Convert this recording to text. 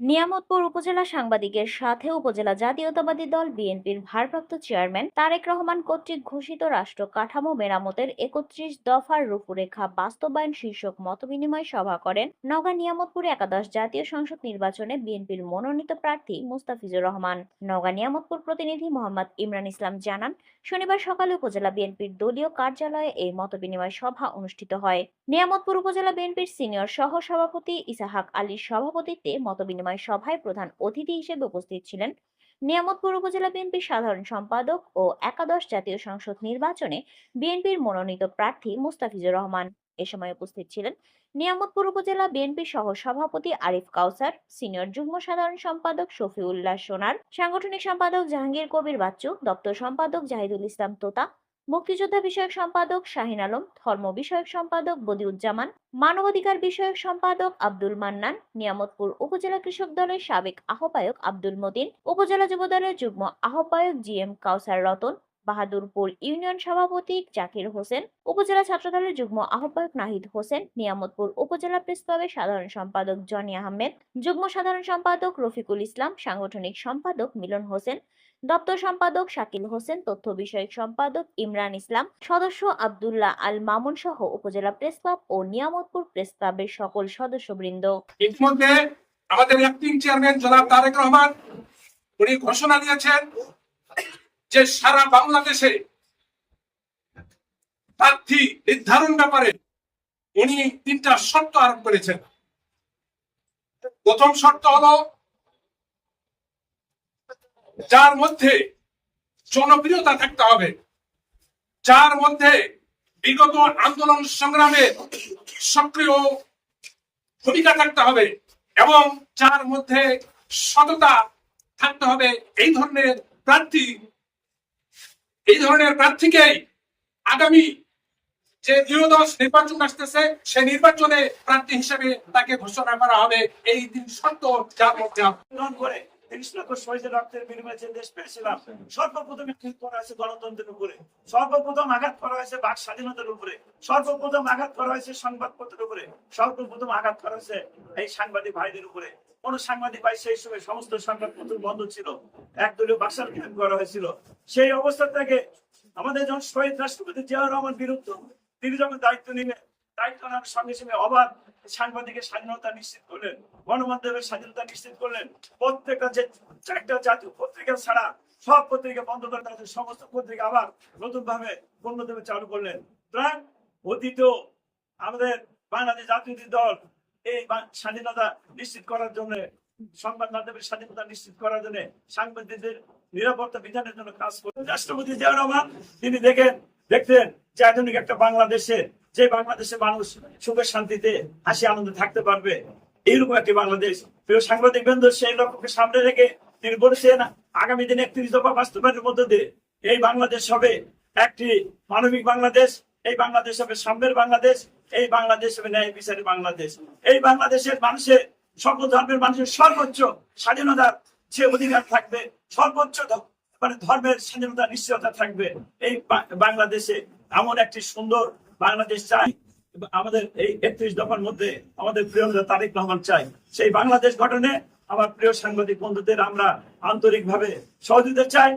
নিয়ামতপুর উপজেলা সাংবাদিকের সাথে উপজেলা জাতীয়তাবাদী দল বিএনপির ভারপ্রাপ্ত চেয়ারম্যান তারেক রহমান কর্তৃক ঘোষিত রাষ্ট্র কাঠামো মেরামতের একত্রিশ দফার রূপরেখা বাস্তবায়ন শীর্ষক মতবিনিময় সভা করেন নগা নিয়ামতপুর একাদশ জাতীয় সংসদ নির্বাচনে বিএনপির মনোনীত প্রার্থী মুস্তাফিজুর রহমান। নগা নিয়ামতপুর প্রতিনিধি মোহাম্মদ ইমরান ইসলাম জানান, শনিবার সকালে উপজেলা বিএনপির দলীয় কার্যালয়ে এই মতবিনিময় সভা অনুষ্ঠিত হয়। নিয়ামতপুর উপজেলা বিএনপির সিনিয়র সহ সভাপতি ইসাহাক আলীর সভাপতিত্বে মতবিনিময় সভায় প্রধান অতিথি হিসেবে উপস্থিত ছিলেন। নিয়ামতপুর উপজেলা বিএনপির সাধারণ সম্পাদক ও একাদশ জাতীয় সংসদ নির্বাচনে বিএনপির মনোনীত প্রার্থী মুস্তাফিজুর রহমান এ সময় উপস্থিত ছিলেন। নিয়ামতপুর উপজেলা বিএনপি সহ সভাপতি আরিফ কাউসার, সিনিয়র যুগ্ম সাধারণ সম্পাদক শফিউল্লাহ সোনার, সাংগঠনিক সম্পাদক জাহাঙ্গীর কবির বাচ্চু, দপ্তর সম্পাদক জাহিদুল ইসলাম তোতা মুক্তিযোদ্ধা বিষয়ক সম্পাদক শাহিন আলম, ধর্ম বিষয়ক সম্পাদক বদিউজ্জামান, মানবাধিকার বিষয়ক সম্পাদক আব্দুল মান্নান, নিয়ামতপুর উপজেলা কৃষক দলের সাবেক আহ্বায়ক আব্দুল মদিন উপজেলা যুবদলের যুগ্ম আহ্বায়ক G M Kawsar Ratan Bahadurpur union সভাপতি জাকির হোসেন, উপজেলা ছাত্রদলের যুগ্ম আহ্বায়ক নাহিদ হোসেন, নিয়ামতপুর উপজেলা প্রেস ক্লাবের সাধারণ সম্পাদক জনি আহমেদ, যুগ্ম সাধারণ সম্পাদক রফিকুল ইসলাম, সাংগঠনিক সম্পাদক মিলন হোসেন, দপ্তর সম্পাদক শাকিল হোসেন, তথ্য বিষয়ক সম্পাদক ইমরান ইসলাম, সদস্য আব্দুল্লাহ আল মামুন সহ উপজেলা প্রেস ক্লাব ও নিয়ামতপুর প্রেস ক্লাবের সকল সদস্যবৃন্দ। ইতিমধ্যে আমাদের অ্যাক্টিং চেয়ারম্যান জনাব তারেক রহমান, উনি ঘোষণা দিয়েছেন যে সারা বাংলাদেশে প্রার্থী নির্ধারণ ব্যাপারে উনি তিনটা শর্ত আরোপ করেছেন। প্রথম শর্ত হলো, যার মধ্যে জনপ্রিয়তা থাকতে হবে, যার মধ্যে বিগত আন্দোলন সংগ্রামে সক্রিয় ভূমিকা থাকতে হবে এবং যার মধ্যে সততা থাকতে হবে, এই ধরনের প্রার্থী এই ধরনের প্রার্থীকে আগামী যে ত্রয়োদশ নির্বাচন আসতেছে, সে নির্বাচনে প্রার্থী হিসেবে তাকে ঘোষণা করা হবে এই দিন শর্ত আছে। করে এই সাংবাদিক ভাইদের উপরে। সাংবাদিক ভাই সেই সময় সমস্ত সংবাদপত্র বন্ধ ছিল, একদলীয় বাসার ক্যাম্প করা হয়েছিল। সেই অবস্থা থেকে আমাদের যখন শহীদ রাষ্ট্রপতি জিয়াউর রহমান বিরুদ্ধ, তিনি যখন দায়িত্ব নিলেন দায়িত্ব সঙ্গে সঙ্গে অবাধ সাংবাদিকের স্বাধীনতা নিশ্চিত করলেন, গণমাধ্যমের স্বাধীনতা নিশ্চিত করলেন। প্রত্যেকটা যে চারটা জাতীয় পত্রিকা ছাড়া সব পত্রিকা বন্ধ করে তাদের সমস্ত পত্রিকা আবার নতুন ভাবে পূর্ণদেবে চালু করলেন। প্রায় অতীত আমাদের বাংলাদেশ জাতীয় দল এই স্বাধীনতা নিশ্চিত করার জন্য, সংবাদ মাধ্যমের স্বাধীনতা নিশ্চিত করার জন্য সাংবাদিকদের নিরাপত্তা বিধানের জন্য কাজ করতেন। রাষ্ট্রপতি জিয়াউর রহমান, তিনি দেখেন, দেখতেন যে আধুনিক একটা বাংলাদেশে যে বাংলাদেশে মানুষ সুখে শান্তিতে হাসি আনন্দে থাকতে পারবে, এইরকম একটি বাংলাদেশ। প্রিয় সাংবাদিক বৃন্দ, সেই লক্ষ্যকে সামনে রেখে তিনি বলেছেন, আগামী দিনে একত্রিশ দফা বাস্তবায়নের মধ্য দিয়ে এই বাংলাদেশ হবে একটি মানবিক বাংলাদেশ, এই বাংলাদেশ হবে সাম্যের বাংলাদেশ, এই বাংলাদেশ হবে ন্যায় বিচারের বাংলাদেশ। এই বাংলাদেশের মানুষের সকল ধর্মের মানুষের সর্বোচ্চ স্বাধীনতার যে অধিকার থাকবে, সর্বোচ্চ মানে ধর্মের স্বাধীনতা, নিশ্চয়তা থাকবে এই বাংলাদেশে। এমন একটি সুন্দর বাংলাদেশ চাই। আমাদের এই একত্রিশ দফার মধ্যে আমাদের প্রিয় তারেক রহমান চাই। সেই বাংলাদেশ গঠনে আমার প্রিয় সাংবাদিক বন্ধুদের আমরা আন্তরিকভাবে সহযোগিতা চাই।